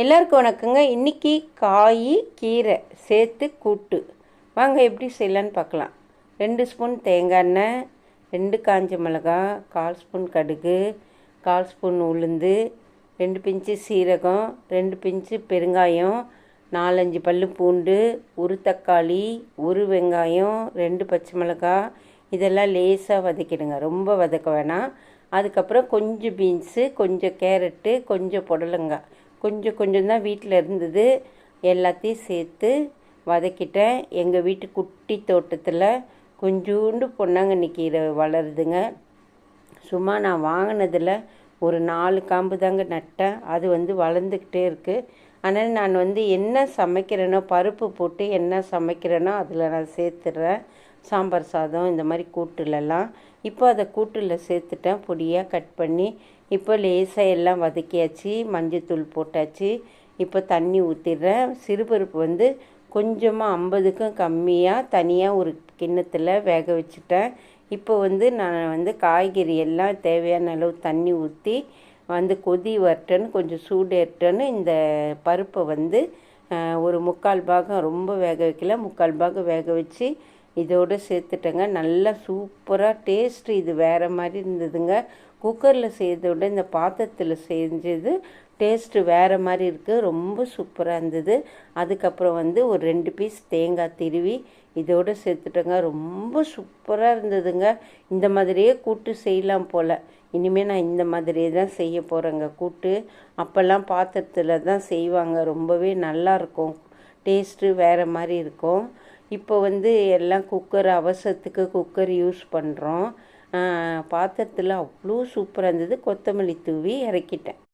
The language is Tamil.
எல்லாருக்கும் வணக்கங்க. இன்றைக்கி காய் கீரை சேர்த்து கூட்டு. வாங்க எப்படி செய்யலான்னு பார்க்கலாம். ரெண்டு ஸ்பூன் தேங்காய் எண்ணெய் ரெண்டு காஞ்ச மிளகா கால் ஸ்பூன் கடுகு கால் ஸ்பூன் உளுந்து ரெண்டு பிஞ்சு சீரகம் ரெண்டு பிஞ்சு பெருங்காயம் நாலஞ்சு பல் பூண்டு ஒரு தக்காளி ஒரு வெங்காயம் ரெண்டு பச்சை மிளகா இதெல்லாம் லேசாக வதக்கிடுங்க. ரொம்ப வதக்க வேணாம். அதுக்கப்புறம் கொஞ்சம் பீன்ஸு கொஞ்சம் கேரட்டு கொஞ்சம் புடலங்காய். கொஞ்சம் கொஞ்சம் தான் வீட்டில் இருந்தது. எல்லாத்தையும் சேர்த்து வதக்கிட்டேன். எங்கள் வீட்டு குட்டி தோட்டத்தில் கொஞ்சோண்டு பொன்னாங்கண்ணி கீரை வளருதுங்க. சும்மா நான் வாங்கினதில் ஒரு நாலு காம்பு தாங்க நட்டேன். அது வந்து வளர்ந்துக்கிட்டே இருக்குது ஆனால் நான் வந்து என்ன சமைக்கிறேனோ பருப்பு போட்டு என்ன சமைக்கிறேனோ அதில் நான் சேர்த்துட்றேன். சாம்பார் சாதம் இந்த மாதிரி கூட்டுலலாம். இப்போ அதை கூட்டில் சேர்த்துட்டேன். பொடியாக கட் பண்ணி இப்போ லேசாக எல்லாம் வதக்கியாச்சு. மஞ்சத்தூள் போட்டாச்சு. இப்போ தண்ணி ஊற்றிடுறேன் சிறுபருப்பு வந்து கொஞ்சமாக ஐம்பதுக்கும் கம்மியாக தனியாக ஒரு கிண்ணத்தில் வேக வச்சுட்டேன். இப்போ வந்து நான் வந்து காய்கறி எல்லாம் தேவையான அளவு தண்ணி ஊற்றி வந்து கொதி வரட்டன்னு கொஞ்சம் சூடு இந்த பருப்பை வந்து ஒரு முக்கால் பாகம் ரொம்ப வேக வைக்கல. முக்கால் பாகம் வேக வச்சு இதோடு சேர்த்துட்டேங்க. நல்லா சூப்பராக டேஸ்ட்டு இது வேறு மாதிரி இருந்ததுங்க. குக்கரில் செய்கிறத விட இந்த பாத்திரத்தில் செஞ்சது டேஸ்ட்டு வேறு மாதிரி இருக்குது ரொம்ப சூப்பராக இருந்தது. அதுக்கப்புறம் வந்து ஒரு ரெண்டு பீஸ் தேங்காய் திருவி இதோடு சேர்த்துட்டேங்க. ரொம்ப சூப்பராக இருந்ததுங்க. இந்த மாதிரியே கூட்டு செய்யலாம் போல். இனிமேல் நான் இந்த மாதிரியே தான் செய்ய போகிறேங்க கூட்டு அப்போல்லாம் பாத்திரத்தில் தான் செய்வாங்க. ரொம்பவே நல்லாயிருக்கும் டேஸ்ட்டு வேறு மாதிரி இருக்கும். இப்போ வந்து எல்லாம் குக்கர் அவசரத்துக்கு குக்கர் யூஸ் பண்ணுறோம் பாத்திரத்தில் அவ்வளோ சூப்பராக இருந்தது. கொத்தமல்லி தூவி இறக்கிட்டேன்.